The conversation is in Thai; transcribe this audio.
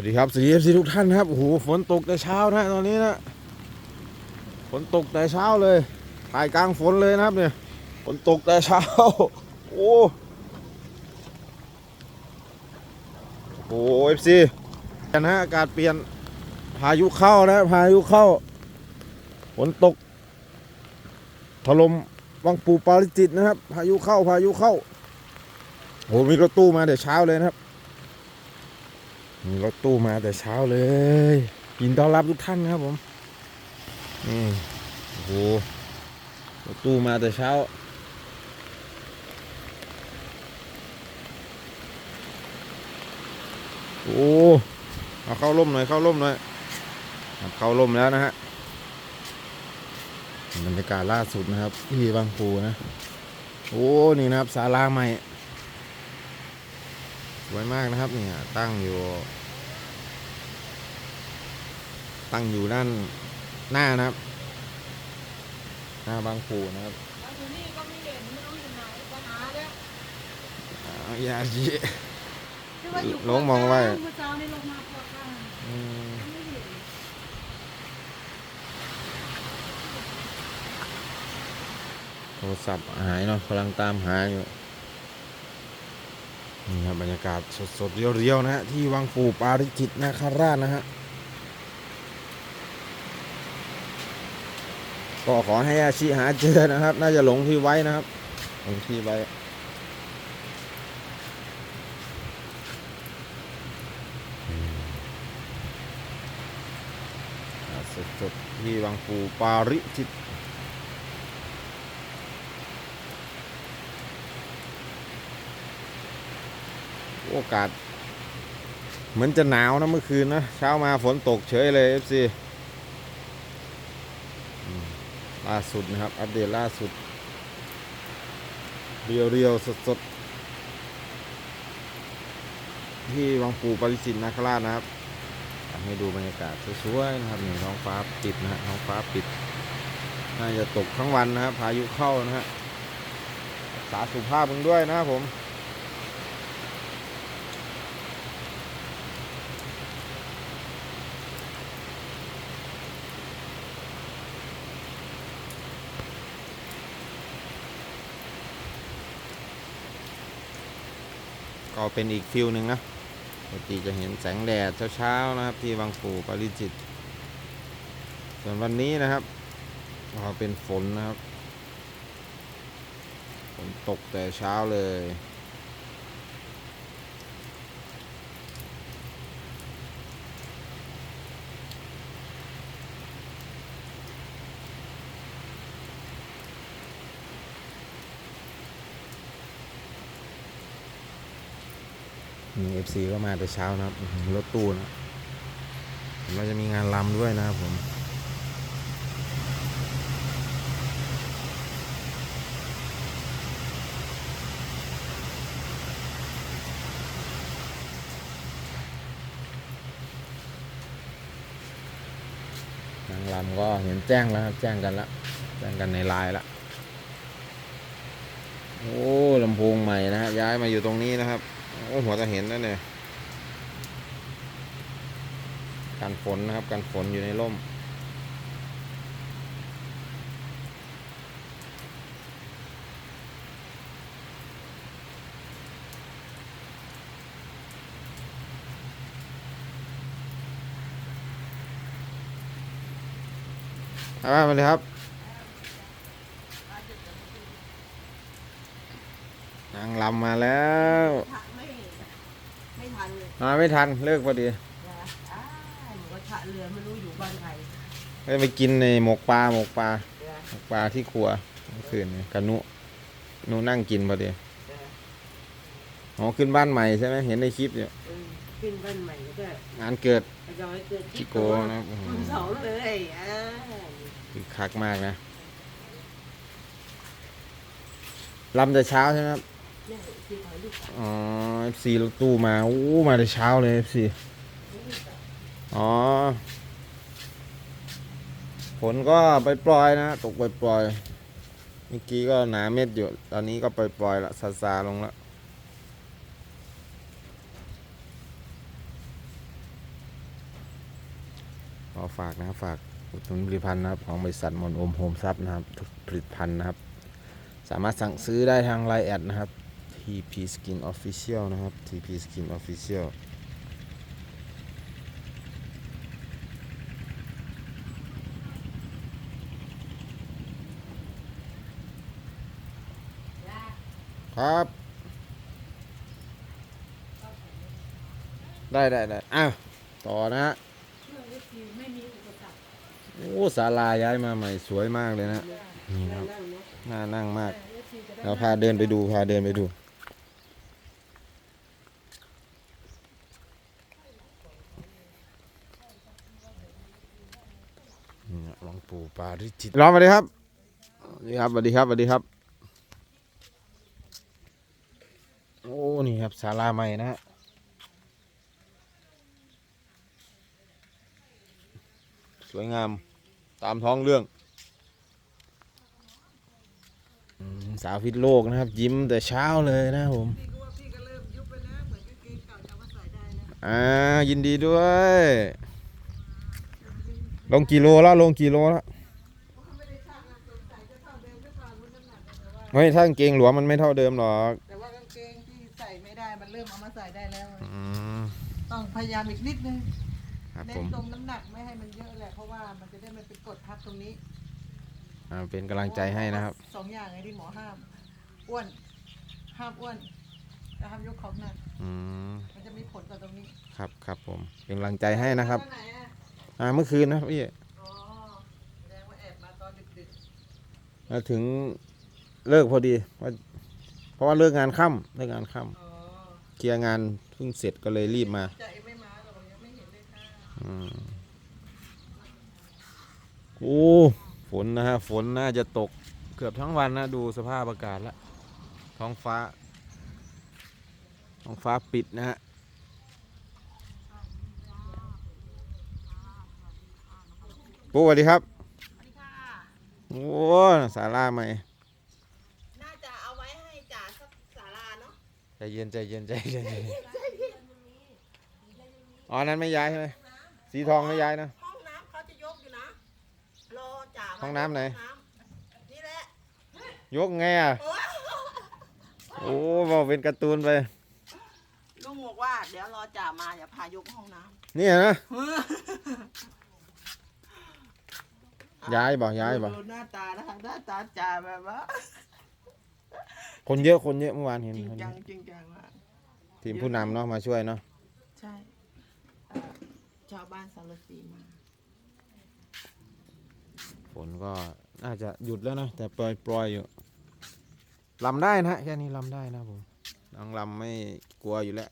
วัสดีครับสวัสดีเอฟซีทุกท่านครับโอ้โหฝนตกแต่เช้านะตอนนี้นะฝนตกแต่เช้าเลยถ่ายกลางฝนเลยนะครับเนี่ยฝนตกแต่เช้าโอ้โหเอฟซีนะฮะอากาศเปลี่ยนพายุเข้านะพายุเข้าฝนตกถล่มวังปูปาริจิตนะครับ พายุเข้าพายุเข้าโอ้โหมีรถตู้มาแต่เช้าเลยนะครับ มีรถตู้มาแต่เช้าเลยยินดีต้อนรับทุกท่านครับผมนี่โอ้โหรถตู้มาแต่เช้า โอ้เอาเข้าร่มหน่อยเข้าร่มหน่อยเข้าร่มแล้วนะฮะบรรยากาศล่าสุดนะครับ ที่บางปูนะ โอ้นี่นะครับศาลาใหม่สวยมากนะครับเนี่ยตั้งอยู่ ตั้งอยู่ด้านหน้านะครับ หน้าบางปูนะครับแล้วอยู่นี่ก็ไม่เห็นไม่รู้อยู่ไหนไปหาแล้วอ่ายาชีที่ว่าอยู่ลงมองไว้เมื่อเช้านี่ลงมาปวดข้างอืมไม่เห็นโทรศัพท์หายเนาะกำลังตามหาอยู่ นี่ครับบรรยากาศสดๆเรียวๆนะฮะ ที่วังปูปาริจิตนาคราชนะฮะ ก็ขอให้อาชีหาเจอนะครับ น่าจะหลงที่ไว้นะครับหลงที่ไว้สดๆที่วังปูปาริจิตโอกาส เหมือนจะหนาวนะเมื่อคืนนะ เช้ามาฝนตกเฉยเลย FC อืม ล่าสุดนะครับ อัปเดตล่าสุด เรียวเรียวสดสดๆ ที่วังปูปริจิตนาคราชนะครับให้ดูบรรยากาศสวยๆนะครับนี่ท้องฟ้าปิดนะฮะท้องฟ้าปิด น่าจะตกทั้งวันนะครับพายุเข้านะฮะรักษาสุภาพมึงด้วยนะครับผม ก็เป็นอีกฟิลหนึ่งนะปกติจะเห็นแสงแดดเช้าๆนะครับ ที่บางปูปาริจิต ส่วนวันนี้นะครับก็เป็นฝนนะครับฝนตกแต่เช้าเลย มีเอฟซีก็มาแต่เช้านะครับรถตู้นะเห็นว่าจะมีงานลำด้วยนะครับผมนางลำก็เห็นแจ้งแล้วครับ แจ้งกันแล้วแจ้งกันในไลน์ล้วโอ้ลำโพงใหม่นะฮะย้ายมาอยู่ตรงนี้นะครับ โอ้หัวจะเห็นแล้วเนี่ยกันฝนนะครับกันฝนอยู่ในร่มมามาเลยครับนางลำมาแล้ว ทันเลยมาไม่ทันเลิกพอดีนะอ้าวหมูกระทะเรือไม่รู้อยู่บ้านใครก็ไปกินในหมกปลาหมกปลาเรือหมกปลาที่ครัวเมื่อคืนนี้กับนุนุนั่งกินพอดีเรืออ๋อขึ้นบ้านใหม่ใช่ไหมเห็นในคลิปอยู่เออขึ้นบ้านใหม่แล้วก็งานเกิด ทยอยเกิดจิโกนะครับอื้อหืคุณอสองเลยอ่าคือคักมากนะลำแต่เช้าใช่ไหมครับเนี่ยที่ข อ๋อ FC รถตู้มาอู้มาแต่เช้าเลย FC อ๋อฝนก็ไปปล่อยนะ ตกไปปล่อยเมื่อกี้ก็หนาเม็ดอยู่ ตอนนี้ก็ไปปล่อยละซาซาลงละอฝากนะฝากอุดหนุนผลิตภัณฑ์นะครับ ของบริษัทมอนโอมโฮมซับนะครับทุกผลิตภัณฑ์นะครับ สามารถสั่งซื้อได้ทางไลน์แอดนะครับ TP Skin Official นะครับ TP Skin Official ครับ ได้ได้ได้อ้าวต่อนะฮะโอ้ศาลาย้ายมาใหม่สวยมากเลยนะนี่ครับนั่งเนาะน่านั่งมากเราพาเดินไปดูพาเดินไปดู นี่นะหลวง ปู่ปาริจิตรอสวัสดีครับสวัสดีครับสวัสดีครับสวัสดีครับ โอ้นี่ครับศาลาใหม่นะฮะสวยงามตามท้องเรื่องอืมสาวพิษโลกนะครับ ยิ้มแต่เช้าเลยนะครับผมพี่ก็ว่าพี่ก็เริ่มยุบไปนะเหมือนกางเกงเก่าจะเอามาใส่ได้นะอ่ายินดีด้วย ลงกี่โลแล้วลงกี่โลแล้วไม่ได้ช่างนะสงสัยจะเท่าเดิมหรือเปล่ารู้น้ำหนักแต่ว่าเฮ้ยถ้ากางเกงหลวมมันไม่เท่าเดิมหรอกแต่ว่ากางเกงที่ใส่ไม่ได้มันเริ่มเอามาใส่ได้แล้ว อืมต้องพยายามอีกนิดนึงครับเน้ผนมตรงน้ำหนักไม่ให้มันเยอะแหละเพราะว่ามันจะได้ไม่เป็นกดทับตรงนี้อ่าเป็นกำลังใจให้นะครับ สองอย่างไงที่หมอห้ามอ้วนห้ามอ้วนแต่ห้ามยกของหนักอืมมันจะมีผลต่อตรงนี้ครับครับผมเป็นกำลังใจให้นะครับตอไหนอะ อ่าเมื่อคืนนะพี่อ๋อแสดงว่าแอบมาตอนดึกมาถึงเลิกพอดีว่าเพราะว่าเลิกงานค่ำเลิกงานค่ๆอ๋อำเคลียร์งานเพิ่งเสร็จก็เลยรีบมาจไม่มาหรอกยังไม่เห็นเลยค่ะอมโอ้ฝนนะฮะ ฝนน่าจะตกเกือบทั้งวันนะ ดูสภาพอากาศละท้องฟ้า ท้องฟ้าปิดนะฮะ ปูสวัสดีครับ สวัสดีค่ะ โอ้สาราใหม่ น่าจะเอาไว้ให้จ่าสักศาลาเนาะใจเย็นใจเย็นใจเย็นอ๋อ นั้นไม่ย้ายใช่ไหมสีทองไม่ย้ายนะ ห้องน้ำเขาจะยกอยู่นะ รอจ่ามาห้องน้ำไหน นี่แหละยกไงอะโอ้บอกเป็นการ์ตูนไป ลุงบอกว่าเดี๋ยวรอจ่ามาอย่าพายกห้องน้เนี่ยนะำ ย้ายบ่ย้ายบ่ดูหน้าตานะคะหน้าตาจ่าแบบว่าคนเยอะคนเยอะเมื่อวานเห็นจริงคนเยจังอะจริงจังมากทีมผู้นำเนาะมาช่วยเนาะใช่เอ่อชาวบ้านสารสีมาฝนก็น่าจะหยุดแล้วนะแต่ปล่อยปล่อยอยู่ลำได้นะแค่นี้ลำได้นะผมน้องลำไม่กลัวอยู่แล้ว